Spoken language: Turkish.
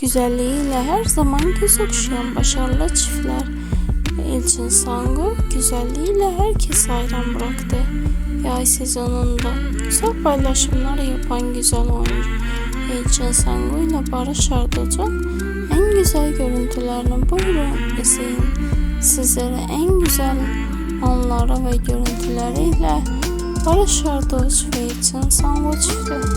güzelliğiyle her zaman göz okşayan başarılı çiftler. Elçin Sangu güzelliğiyle herkes hayran bıraktı. Yay sezonunda güzel paylaşımlar yapan güzel oyuncu Elçin Sangu ile Barış Arduç'un en güzel görüntülerini buyurun izleyin. Sizlere en güzel anları ve görüntüleriyle Barış Arduç ve Elçin Sangu çifti.